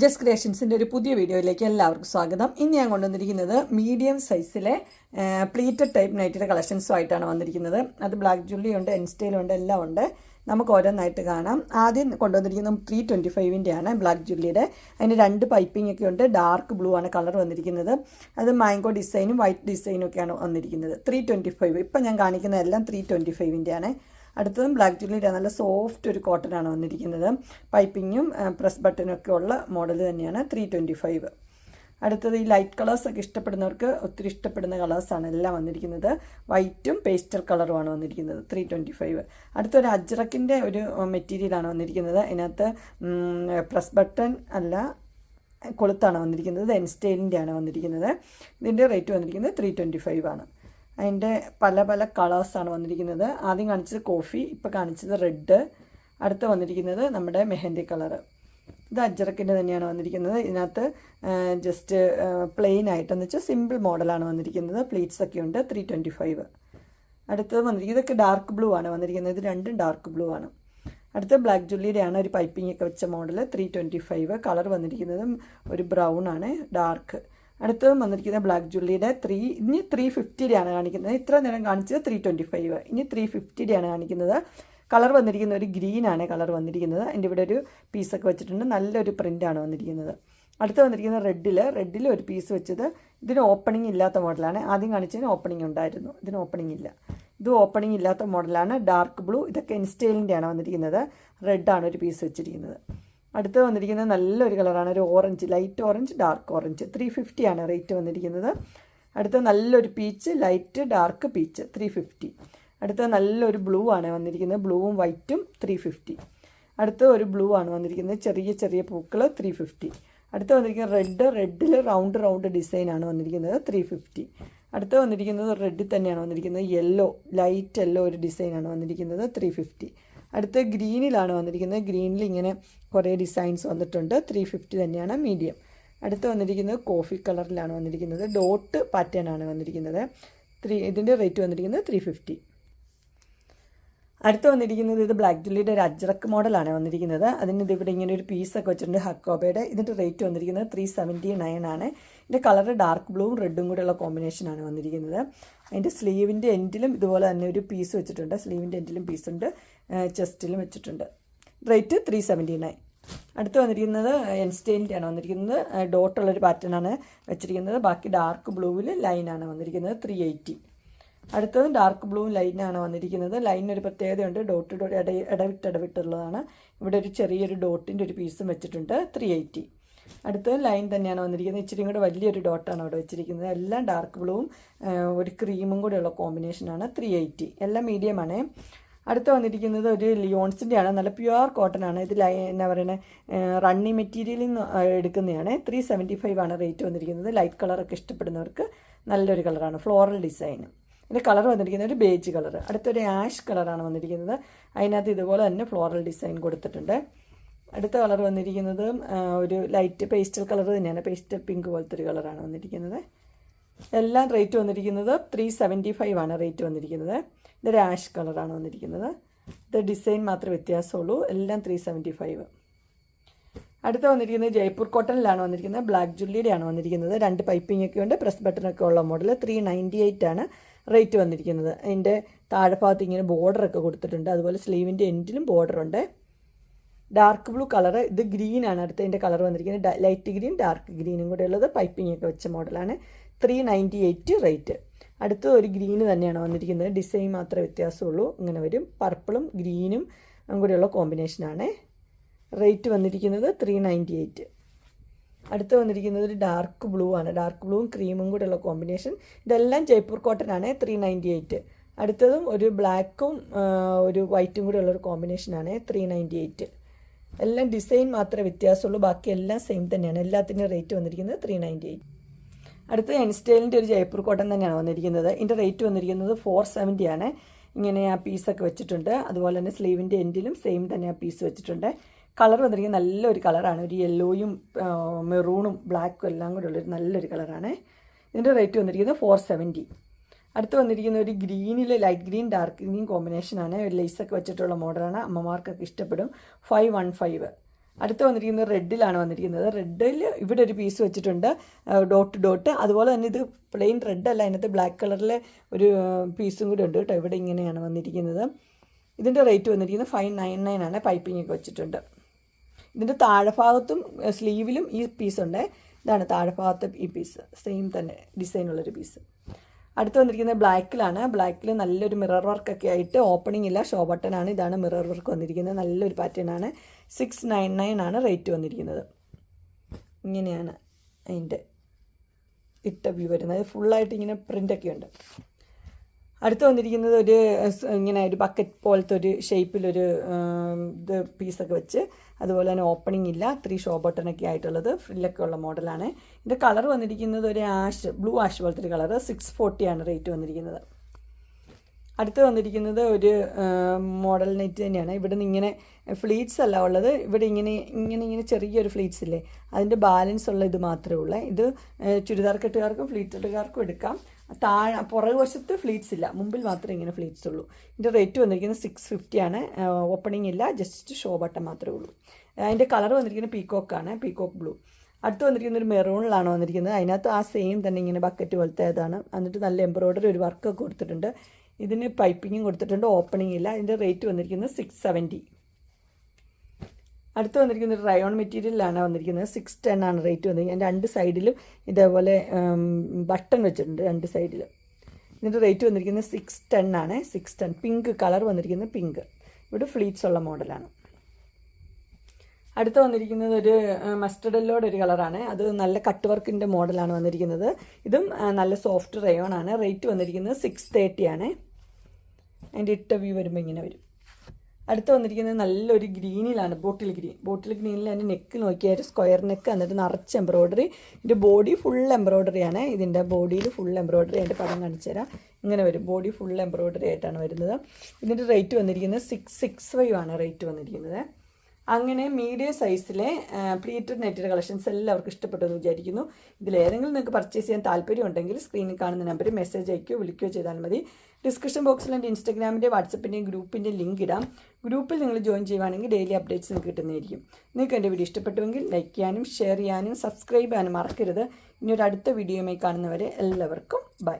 Just ക്രിയേഷൻസിന്റെ ഒരു പുതിയ വീഡിയോയിലേക്ക് എല്ലാവർക്കും സ്വാഗതം. ഇന്ന് ഞാൻ കൊണ്ടുവന്നിരിക്കുന്നത് മീഡിയം സൈസിലെ പ്ലീറ്റഡ് ടൈപ്പ് നൈറ്റിയുടെ കളക്ഷൻസുമായിട്ടാണ് വന്നിരിക്കുന്നത്. അത് ബ്ലാക്ക് ജുള്ളി ഉണ്ട് എൻസ്റ്റൈലും ഉണ്ട് എല്ലാം ഉണ്ട്. നമുക്ക് ഓരോന്നായിട്ട് കാണാം. ആദ്യം കൊണ്ടുവന്നിരിക്കുന്നത് ത്രീ ട്വന്റി ഫൈവിന്റെ ആണ് ബ്ലാക്ക് ജുള്ളിയുടെ അതിന് രണ്ട് പൈപ്പിംഗ് ഒക്കെ ഉണ്ട്. ഡാർക്ക് ബ്ലൂ ആണ് കളർ വന്നിരിക്കുന്നത്. അത് മാംഗോ ഡിസൈനും വൈറ്റ് ഡിസൈനും ഒക്കെയാണ് വന്നിരിക്കുന്നത്. ത്രീ ട്വന്റി ഫൈവ് ഇപ്പം ഞാൻ കാണിക്കുന്ന എല്ലാം ത്രീ ട്വന്റി ഫൈവിന്റെ ആണ്. അടുത്തതും ബ്ലാക്ക് ജുള്ളിയുടെ നല്ല സോഫ്റ്റ് ഒരു കോട്ടൺ ആണ് വന്നിരിക്കുന്നത്. പൈപ്പിങ്ങും പ്രസ് ബട്ടനും ഒക്കെ ഉള്ള മോഡൽ തന്നെയാണ് ത്രീ ട്വന്റി ഫൈവ് അടുത്തത് ഈ ലൈറ്റ് കളേഴ്സ് ഒക്കെ ഇഷ്ടപ്പെടുന്നവർക്ക് ഒത്തിരി ഇഷ്ടപ്പെടുന്ന കളേഴ്സാണ് എല്ലാം വന്നിരിക്കുന്നത്. വൈറ്റും പേസ്റ്റൽ കളറുമാണ് വന്നിരിക്കുന്നത് ത്രീ ട്വന്റി ഫൈവ് അടുത്തൊരു അജ്രക്കിന്റെ ഒരു മെറ്റീരിയലാണ് വന്നിരിക്കുന്നത്. അതിനകത്ത് പ്രസ് ബട്ടൺ അല്ല കൊളുത്താണ് വന്നിരിക്കുന്നത്. എൻസ്റ്റൈലിന്റെ ആണ് വന്നിരിക്കുന്നത്. ഇതിന്റെ റേറ്റ് വന്നിരിക്കുന്നത് ത്രീ ട്വന്റി ഫൈവ് ആണ്. അതിന്റെ പല പല കളേഴ്സാണ് വന്നിരിക്കുന്നത്. ആദ്യം കാണിച്ചത് കോഫി ഇപ്പോൾ കാണിച്ചത് റെഡ് അടുത്ത് വന്നിരിക്കുന്നത് നമ്മുടെ മെഹന്തി കളറ് ഇത് അജ്രക്കിന്റെ തന്നെയാണ് വന്നിരിക്കുന്നത്. ഇതിനകത്ത് ജസ്റ്റ് പ്ലെയിൻ ആയിട്ടെന്ന് വെച്ചാൽ സിമ്പിൾ മോഡലാണ് വന്നിരിക്കുന്നത്. പ്ലീറ്റ്സ് ഒക്കെ ഉണ്ട് ത്രീ ട്വന്റി ഫൈവ് അടുത്തത് വന്നിരിക്കുന്നത് ഇതൊക്കെ ഡാർക്ക് ബ്ലൂ ആണ് വന്നിരിക്കുന്നത്. ഇത് രണ്ടും ഡാർക്ക് ബ്ലൂ ആണ്. അടുത്ത ബ്ലാക്ക് ജുല്ലിയുടെ ആണ് ഒരു പൈപ്പിംഗ് ഒക്കെ വെച്ച model three twenty five colour വന്നിരിക്കുന്നത് ഒരു ബ്രൗൺ ആണ് ഡാർക്ക് അടുത്തത് വന്നിരിക്കുന്നത് ബ്ലാക്ക് ജുള്ളിയുടെ ത്രീ ഇനി ത്രീ ഫിഫ്റ്റിയുടെയാണ് കാണിക്കുന്നത്. ഇത്ര നേരം കാണിച്ചത് ത്രീ ട്വന്റി ഫൈവ് ഇനി ത്രീ ഫിഫ്റ്റിയുടെയാണ് കാണിക്കുന്നത്. കളർ വന്നിരിക്കുന്ന ഒരു ഗ്രീൻ ആണ് കളർ വന്നിരിക്കുന്നത്. അതിന്റെ ഇവിടെ ഒരു പീസൊക്കെ വെച്ചിട്ടുണ്ട്. നല്ലൊരു പ്രിന്റാണ് വന്നിരിക്കുന്നത്. അടുത്ത് വന്നിരിക്കുന്ന റെഡിൽ റെഡിൽ ഒരു പീസ് വെച്ചത് ഇതിന് ഓപ്പണിംഗ് ഇല്ലാത്ത മോഡലാണ് ആദ്യം കാണിച്ചതിന് ഓപ്പണിംഗ് ഉണ്ടായിരുന്നു. ഇതിന് ഓപ്പണിംഗ് ഇല്ല. ഇത് ഓപ്പണിംഗ് ഇല്ലാത്ത മോഡലാണ് ഡാർക്ക് ബ്ലൂ ഇതൊക്കെ ഇൻസ്റ്റൈലിന്റെയാണ് വന്നിരിക്കുന്നത്. റെഡാണ് ഒരു പീസ് വെച്ചിരിക്കുന്നത്. അടുത്ത് വന്നിരിക്കുന്നത് നല്ലൊരു കളറാണ്. ഒരു orange light orange dark orange three ഫിഫ്റ്റിയാണ് rate വന്നിരിക്കുന്നത്. അടുത്ത നല്ലൊരു peach light dark peach three fifty അടുത്ത നല്ലൊരു ബ്ലൂ ആണ് വന്നിരിക്കുന്നത്. ബ്ലൂവും വൈറ്റും ത്രീ ഫിഫ്റ്റി അടുത്ത ഒരു ബ്ലൂ ആണ് വന്നിരിക്കുന്നത്. ചെറിയ ചെറിയ പൂക്കൾ ത്രീ ഫിഫ്റ്റി അടുത്ത് വന്നിരിക്കുന്നത് റെഡ് റെഡിൽ റൗണ്ട് റൗണ്ട് ഡിസൈനാണ് വന്നിരിക്കുന്നത് ത്രീ ഫിഫ്റ്റി അടുത്ത് വന്നിരിക്കുന്നത് റെഡിൽ തന്നെയാണ് വന്നിരിക്കുന്നത്. യെല്ലോ ലൈറ്റ് യെല്ലോ ഒരു ഡിസൈനാണ് വന്നിരിക്കുന്നത് ത്രീ ഫിഫ്റ്റി അടുത്ത് ഗ്രീനിലാണ് വന്നിരിക്കുന്നത്. ഗ്രീനിൽ ഇങ്ങനെ കുറേ ഡിസൈൻസ് വന്നിട്ടുണ്ട്. ത്രീ ഫിഫ്റ്റി തന്നെയാണ് മീഡിയം. അടുത്ത് വന്നിരിക്കുന്നത് കോഫി കളറിലാണ് വന്നിരിക്കുന്നത്. ഡോട്ട് പാറ്റേൺ ആണ് വന്നിരിക്കുന്നത്. ത്രീ ഇതിന്റെ റേറ്റ് വന്നിരിക്കുന്നത് ത്രീ ഫിഫ്റ്റി അടുത്ത് വന്നിരിക്കുന്നത് ഇത് ബ്ലാക്ക് ജുള്ളിയുടെ ഒരു അജ്രക്ക് മോഡലാണ് വന്നിരിക്കുന്നത്. അതിന് ഇതിവിടെ ഇങ്ങനെ ഒരു പീസൊക്കെ വെച്ചിട്ടുണ്ട് ഹക്കോബയുടെ. ഇതിന്റെ റേറ്റ് വന്നിരിക്കുന്നത് ത്രീ സെവന്റി നയൻ ആണ്. ഇതിന്റെ കളർ ഡാർക്ക് ബ്ലൂവും റെഡും കൂടെയുള്ള കോമ്പിനേഷനാണ് വന്നിരിക്കുന്നത്. അതിന്റെ സ്ലീവിന്റെ എൻഡിലും ഇതുപോലെ തന്നെ ഒരു പീസ് വെച്ചിട്ടുണ്ട്. സ്ലീവിന്റെ എൻഡിലും പീസുണ്ട് ചെസ്റ്റിലും വെച്ചിട്ടുണ്ട്. റേറ്റ് ത്രീ സെവന്റി നയൻ അടുത്ത് വന്നിരിക്കുന്നത് എൻസ്റ്റൈന്റെ ആണ് വന്നിരിക്കുന്നത്. ഡോട്ടുള്ളൊരു പാറ്റേൺ ആണ് വെച്ചിരിക്കുന്നത്. ബാക്കി ഡാർക്ക് ബ്ലൂവിൽ ലൈനാണ് വന്നിരിക്കുന്നത് ത്രീ എയ്റ്റി അടുത്തത് ഡാർക്ക് ബ്ലൂ ലൈനാണ് വന്നിരിക്കുന്നത്. ലൈനൊരു പ്രത്യേകതയുണ്ട്. ഡോട്ട് ഇട ഇടവിട്ട് ഇടവിട്ടുള്ളതാണ്. ഇവിടെ ഒരു ചെറിയൊരു ഡോട്ടിന്റെ ഒരു പീസും വെച്ചിട്ടുണ്ട് ത്രീ എയ്റ്റി അടുത്തത് ലൈൻ തന്നെയാണ് വന്നിരിക്കുന്നത്. ഇച്ചിരി കൂടെ വലിയൊരു ഡോട്ടാണ് അവിടെ വെച്ചിരിക്കുന്നത്. എല്ലാം ഡാർക്ക് ബ്ലൂവും ഒരു ക്രീമും കൂടെയുള്ള കോമ്പിനേഷനാണ് ത്രീ എയ്റ്റി എല്ലാം മീഡിയമാണ് അടുത്ത് വന്നിരിക്കുന്നത് ഒരു ലിയോൺസിന്റെ ആണ്. നല്ല പ്യുവർ കോട്ടൺ ആണ്. ഇത് ലൈ എന്നാ പറയുന്നത് റണ്ണി മെറ്റീരിയലിൽ നിന്ന് എടുക്കുന്നതാണ്. ത്രീ സെവന്റി ഫൈവ് ആണ് റേറ്റ് വന്നിരിക്കുന്നത്. ലൈറ്റ് കളറൊക്കെ ഇഷ്ടപ്പെടുന്നവർക്ക് നല്ലൊരു കളറാണ് ഫ്ലോറൽ ഡിസൈൻ ഇതിന്റെ കളർ വന്നിരിക്കുന്നത് ഒരു ബേജ് കളർ അടുത്തൊരു ആഷ് കളറാണ് വന്നിരിക്കുന്നത്. അതിനകത്ത് ഇതുപോലെ തന്നെ ഫ്ലോറൽ ഡിസൈൻ കൊടുത്തിട്ടുണ്ട്. അടുത്ത കളർ വന്നിരിക്കുന്നത് ഒരു ലൈറ്റ് പേസ്റ്റൽ കളർ തന്നെയാണ്. പേസ്റ്റൽ പിങ്ക് പോലത്തെ ഒരു കളറാണ് വന്നിരിക്കുന്നത്. എല്ലാം റേറ്റ് വന്നിരിക്കുന്നത് ത്രീ സെവന്റി ഫൈവ് ആണ് റേറ്റ് വന്നിരിക്കുന്നത്. ഇതൊരു ആഷ് കളറാണ് വന്നിരിക്കുന്നത്. ഇത് ഡിസൈൻ മാത്രമേ വ്യത്യാസമുള്ളൂ. എല്ലാം ത്രീ സെവന്റി ഫൈവ് അടുത്ത വന്നിരിക്കുന്നത് ജയ്പൂർ കോട്ടണിലാണ് വന്നിരിക്കുന്നത്. ബ്ലാക്ക് ജുള്ളിയുടെയാണ് വന്നിരിക്കുന്നത്. രണ്ട് പൈപ്പിംഗ് ഒക്കെ ഉണ്ട്. പ്രസ് ബട്ടണൊക്കെ ഉള്ള മോഡൽ ത്രീ നയന്റി എയ്റ്റ് ആണ് റേറ്റ് വന്നിരിക്കുന്നത്. അതിന്റെ താഴെഭാഗത്ത് ഇങ്ങനെ ബോർഡറൊക്കെ കൊടുത്തിട്ടുണ്ട്. അതുപോലെ സ്ലീവിന്റെ എൻഡിലും ബോർഡറുണ്ട് ഡാർക്ക് ബ്ലൂ കളർ ഇത് ഗ്രീൻ ആണ്. അടുത്തതിന്റെ കളർ വന്നിരിക്കുന്നത് ലൈറ്റ് ഗ്രീൻ ഡാർക്ക് ഗ്രീനും കൂടെ ഉള്ളത് പൈപ്പിംഗ് ഒക്കെ വെച്ച മോഡലാണ് ത്രീ നയന്റി എയ്റ്റ് റേറ്റ് അടുത്ത ഒരു ഗ്രീന് തന്നെയാണ് വന്നിരിക്കുന്നത്. ഡിസൈൻ മാത്രമേ വ്യത്യാസമുള്ളൂ. ഇങ്ങനെ വരും. പർപ്പിളും ഗ്രീനും കൂടെയുള്ള കോമ്പിനേഷനാണ് റേറ്റ് വന്നിരിക്കുന്നത് ത്രീ നയന്റി എയ്റ്റ് അടുത്ത് വന്നിരിക്കുന്നത് ഒരു ഡാർക്ക് ബ്ലൂ ആണ്. ഡാർക്ക് ബ്ലൂവും ക്രീമും കൂടെയുള്ള കോമ്പിനേഷൻ ഇതെല്ലാം ജയ്പൂർ കോട്ടൺ ആണ്. ത്രീ നയന്റി എയ്റ്റ് അടുത്തതും ഒരു ബ്ലാക്കും ഒരു വൈറ്റും കൂടെ ഉള്ളൊരു കോമ്പിനേഷനാണ് ത്രീ നയന്റി എയ്റ്റ് എല്ലാം ഡിസൈൻ മാത്രമേ വ്യത്യാസമുള്ളൂ. ബാക്കി എല്ലാം സെയിം തന്നെയാണ്. എല്ലാത്തിന്റെയും റേറ്റ് വന്നിരിക്കുന്നത് ത്രീ നയന്റി എയ്റ്റ് അടുത്ത എൻസ്റ്റൈലിന്റെ ഒരു ജയ്പൂർ കോട്ടൺ തന്നെയാണ് വന്നിരിക്കുന്നത്. ഇതിന്റെ റേറ്റ് വന്നിരിക്കുന്നത് ഫോർ സെവന്റി ആണ്. ഇങ്ങനെ ആ പീസൊക്കെ വെച്ചിട്ടുണ്ട്. അതുപോലെ തന്നെ സ്ലീവിന്റെ എൻഡിലും സെയിം തന്നെ ആ പീസ് വെച്ചിട്ടുണ്ട്. കളർ വന്നിരിക്കുന്നത് നല്ലൊരു കളറാണ് ഒരു യെല്ലോയും മെറൂണും ബ്ലാക്കും എല്ലാം കൂടെ ഉള്ളൊരു നല്ലൊരു കളറാണ് ഇതിന്റെ റേറ്റ് വന്നിരിക്കുന്നത് ഫോർ സെവന്റി അടുത്ത് വന്നിരിക്കുന്ന ഒരു ഗ്രീനിൽ ലൈറ്റ് ഗ്രീൻ ഡാർക്ക് ഗ്രീൻ കോമ്പിനേഷനാണ് ഒരു ലേസൊക്കെ വെച്ചിട്ടുള്ള മോഡലാണ് അമ്മമാർക്കൊക്കെ ഇഷ്ടപ്പെടും. ഫൈവ് വൺ ഫൈവ് അടുത്ത് വന്നിരിക്കുന്നത് റെഡിലാണ് വന്നിരിക്കുന്നത്. റെഡിൽ ഇവിടെ ഒരു പീസ് വെച്ചിട്ടുണ്ട്. ഡോട്ട് ഡോട്ട് അതുപോലെ തന്നെ ഇത് പ്ലെയിൻ റെഡ് അല്ല. അതിനകത്ത് ബ്ലാക്ക് കളറിലെ ഒരു പീസും കൂടി ഉണ്ട് കേട്ടോ. ഇവിടെ ഇങ്ങനെയാണ് വന്നിരിക്കുന്നത്. ഇതിന്റെ റേറ്റ് വന്നിരിക്കുന്നത് ഫൈവ് നയൻ നയൻ ആണ്. പൈപ്പിംഗ് ഒക്കെ വെച്ചിട്ടുണ്ട്. ഇതിന്റെ താഴെഭാഗത്തും സ്ലീവിലും ഈ പീസ് ഉണ്ട്. ഇതാണ് താഴെഭാഗത്തെ ഈ പീസ് സെയിം തന്നെ. ഡിസൈനുള്ളൊരു പീസ് അടുത്ത് വന്നിരിക്കുന്നത് ബ്ലാക്കിലാണ്. ബ്ലാക്കിൽ നല്ലൊരു മിറർ വർക്കൊക്കെ ആയിട്ട് ഓപ്പണിംഗ് ഇല്ല. ഷോ ബട്ടനാണ് ഇതാണ് മിറർ വർക്ക് വന്നിരിക്കുന്നത്. നല്ലൊരു പാറ്റേൺ ആണ്. സിക്സ് നയൻ നയൻ ആണ് റേറ്റ് വന്നിരിക്കുന്നത്. ഇങ്ങനെയാണ് അതിന്റെ ഇട്ട വ്യൂ വരുന്നത്. ഫുള്ളായിട്ട് ഇങ്ങനെ പ്രിന്റൊക്കെ ഉണ്ട്. അടുത്ത് വന്നിരിക്കുന്നത് ഒരു ഇങ്ങനെ ഒരു ബക്കറ്റ് പോലത്തെ ഒരു ഷേപ്പിലൊരു ഇത് പീസൊക്കെ വെച്ച് അതുപോലെ തന്നെ ഓപ്പണിംഗ് ഇല്ല ത്രീ ഷോ ബട്ടണൊക്കെ ആയിട്ടുള്ളത് ഫ്രില്ലൊക്കെ ഉള്ള മോഡലാണ് ഇതിന്റെ കളർ വന്നിരിക്കുന്നത് ഒരു ആഷ് ബ്ലൂ ആഷ് പോലത്തെ ഒരു കളർ സിക്സ് ഫോർട്ടിയാണ് റേറ്റ് വന്നിരിക്കുന്നത്. അടുത്ത് വന്നിരിക്കുന്നത് ഒരു മോഡൽ നെറ്റ് തന്നെയാണ്. ഇവിടെ നിന്ന് ഇങ്ങനെ ഫ്ലീറ്റ്സ് അല്ല ഉള്ളത്. ഇവിടെ ഇങ്ങനെ ഇങ്ങനെ ഇങ്ങനെ ചെറിയൊരു ഫ്ലീറ്റ്സ് ഇല്ലേ? അതിന്റെ ബാലൻസ് ഉള്ള ഇത് മാത്രമേ ഉള്ളൂ. ഇത് ചുരിദാർ കെട്ടുകാർക്കും ഫ്ലീറ്റ് കെട്ടുകാർക്കും എടുക്കാം. താഴെ പുറകു വശത്ത് ഫ്ലീറ്റ്സ് ഇല്ല. മുമ്പിൽ മാത്രമേ ഇങ്ങനെ ഫ്ലീറ്റ്സ് ഉള്ളൂ. ഇതിന്റെ റേറ്റ് വന്നിരിക്കുന്നത് സിക്സ് ഫിഫ്റ്റിയാണ് ഓപ്പണിംഗ് ഇല്ല. ജസ്റ്റ് ഷോ ബട്ടൺ മാത്രമേ ഉള്ളൂ. അതിന്റെ കളർ വന്നിരിക്കുന്നത് ആണ്. പീക്കോക്ക് ബ്ലൂ അടുത്ത് വന്നിരിക്കുന്ന ഒരു മെറൂണിലാണ് വന്നിരിക്കുന്നത്. അതിനകത്ത് ആ സെയിം തന്നെ ഇങ്ങനെ ബക്കറ്റ് പോലത്തെ ഇതാണ്. എന്നിട്ട് നല്ല എംബ്രോയ്ഡറി ഒരു വർക്കൊക്കെ കൊടുത്തിട്ടുണ്ട്. ഇതിന് പൈപ്പിങ്ങും കൊടുത്തിട്ടുണ്ട്. ഓപ്പണിംഗ് ഇല്ല. ഇതിന്റെ റേറ്റ് വന്നിരിക്കുന്നത് സിക്സ് സെവന്റി അടുത്ത് വന്നിരിക്കുന്നത് റയോൺ മെറ്റീരിയലാണ് വന്നിരിക്കുന്നത്. സിക്സ് ടെൻ ആണ് റേറ്റ് വന്നിരിക്കുന്നത്. രണ്ട് സൈഡിലും ഇതേപോലെ ബട്ടൺ വെച്ചിട്ടുണ്ട് രണ്ട് സൈഡിലും ഇതിന്റെ റേറ്റ് വന്നിരിക്കുന്നത് സിക്സ് ടെൻ ആണ്. സിക്സ് ടെൻ പിങ്ക് കളർ വന്നിരിക്കുന്നത് പിങ്ക് ഇവിടെ ഫ്ലീറ്റ്സ് ഉള്ള മോഡലാണ് അടുത്ത് വന്നിരിക്കുന്നത് ഒരു മസ്റ്റർഡല്ലോടെ ഒരു കളറാണ് അത് നല്ല കട്ട് വർക്കിന്റെ മോഡലാണ് വന്നിരിക്കുന്നത്. ഇതും നല്ല സോഫ്റ്റ് റയോൺ ആണ് റേറ്റ് വന്നിരിക്കുന്നത് സിക്സ് തേർട്ടി ആണ്. അതിന്റെ ഇട്ട വ്യൂ വരുമ്പോൾ ഇങ്ങനെ വരും. അടുത്ത് വന്നിരിക്കുന്നത് നല്ലൊരു ഗ്രീനിലാണ് ബോട്ടിൽ ഗ്രീൻ. ബോട്ടിൽ ഗ്രീനിൽ അതിന്റെ നെക്ക് നോക്കിയാൽ സ്ക്വയർ നെക്ക് എന്നിട്ട് നിറച്ച് എംബ്രോയ്ഡറി ഇതിന്റെ ബോഡി ഫുൾ എംബ്രോയ്ഡറി ആണ്. ഇതിന്റെ ബോഡിയിൽ ഫുൾ എംബ്രോയ്ഡറി ആയിട്ട് പടം കാണിച്ചു തരാം. ഇങ്ങനെ വരും. ബോഡി ഫുൾ എംബ്രോയ്ഡറി ആയിട്ടാണ് വരുന്നത്. ഇതിന്റെ റേറ്റ് വന്നിരിക്കുന്നത് സിക്സ് സിക്സ് ഫൈവ് ആണ് റേറ്റ് വന്നിരിക്കുന്നത്. അങ്ങനെ മീഡിയം സൈസിലെ പ്ലീറ്റഡ് നെറ്റഡ് കളക്ഷൻസ് എല്ലാവർക്കും ഇഷ്ടപ്പെട്ടു എന്ന് വിചാരിക്കുന്നു ഇതിലേതെങ്കിലും നിങ്ങൾക്ക് പർച്ചേസ് ചെയ്യാൻ താല്പര്യം ഉണ്ടെങ്കിൽ സ്ക്രീനിൽ കാണുന്ന നമ്പറിൽ മെസ്സേജ് അയക്കുകയോ വിളിക്കുകയോ ചെയ്താൽ മതി. ഡിസ്ക്രിപ്ഷൻ ബോക്സിൽ എന്റെ ഇൻസ്റ്റാഗ്രാമിന്റെ വാട്സപ്പിന്റെയും ഗ്രൂപ്പിന്റെ ലിങ്ക് ഇടാം. ഗ്രൂപ്പിൽ നിങ്ങൾ ജോയിൻ ചെയ്യുവാണെങ്കിൽ ഡെയിലി അപ്ഡേറ്റ്സ് നിങ്ങൾക്ക് കിട്ടുന്നതായിരിക്കും. നിങ്ങൾക്ക് എന്റെ വീഡിയോ ഇഷ്ടപ്പെട്ടുവെങ്കിൽ ലൈക്ക് ചെയ്യാനും ഷെയർ ചെയ്യാനും സബ്സ്ക്രൈബ് ചെയ്യാനും മറക്കരുത്. ഇനി ഒരു അടുത്ത വീഡിയോയുമായി കാണുന്നവരെ എല്ലാവർക്കും ബൈ